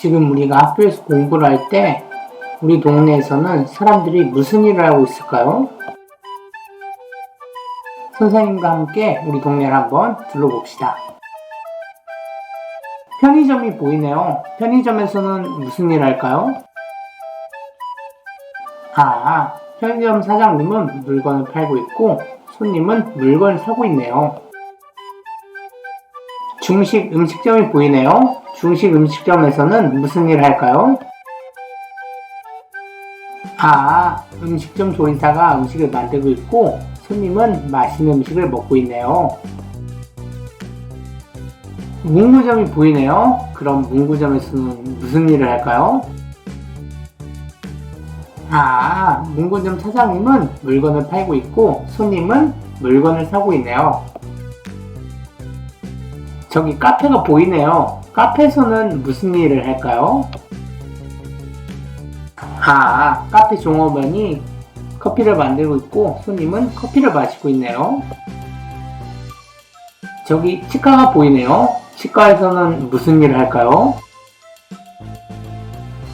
지금 우리가 학교에서 공부를 할 때 우리 동네에서는 사람들이 무슨 일을 하고 있을까요? 선생님과 함께 우리 동네를 한번 둘러봅시다. 편의점이 보이네요. 편의점에서는 무슨 일을 할까요? 아, 편의점 사장님은 물건을 팔고 있고 손님은 물건을 사고 있네요. 중식 음식점이 보이네요. 중식 음식점에서는 무슨 일을 할까요? 아, 음식점 조리사가 음식을 만들고 있고 손님은 맛있는 음식을 먹고 있네요. 문구점이 보이네요. 그럼 문구점에서는 무슨 일을 할까요? 아, 문구점 사장님은 물건을 팔고 있고 손님은 물건을 사고 있네요. 저기 카페가 보이네요. 카페에서는 무슨 일을 할까요? 아, 카페 종업원이 커피를 만들고 있고 손님은 커피를 마시고 있네요. 저기 치과가 보이네요. 치과에서는 무슨 일을 할까요?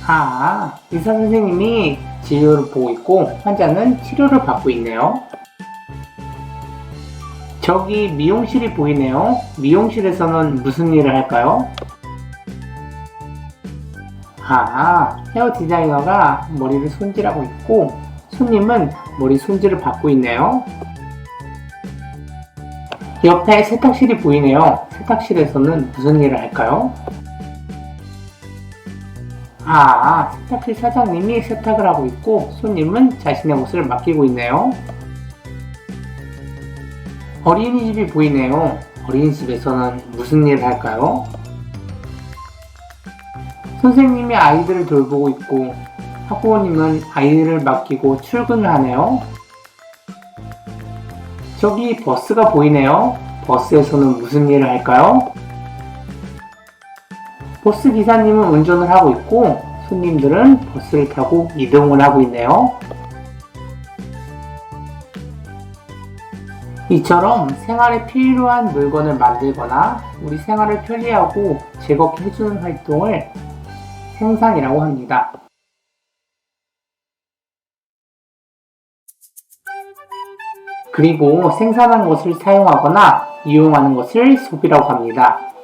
아, 의사 선생님이 진료를 보고 있고 환자는 치료를 받고 있네요. 저기 미용실이 보이네요. 미용실에서는 무슨 일을 할까요? 아, 헤어 디자이너가 머리를 손질하고 있고 손님은 머리 손질을 받고 있네요. 옆에 세탁실이 보이네요. 세탁실에서는 무슨 일을 할까요? 아, 세탁실 사장님이 세탁을 하고 있고 손님은 자신의 옷을 맡기고 있네요. 어린이집이 보이네요. 어린이집에서는 무슨 일을 할까요? 선생님이 아이들을 돌보고 있고 학부모님은 아이들을 맡기고 출근을 하네요. 저기 버스가 보이네요. 버스에서는 무슨 일을 할까요? 버스 기사님은 운전을 하고 있고 손님들은 버스를 타고 이동을 하고 있네요. 이처럼 생활에 필요한 물건을 만들거나 우리 생활을 편리하고 즐겁게 해주는 활동을 생산이라고 합니다. 그리고 생산한 것을 사용하거나 이용하는 것을 소비라고 합니다.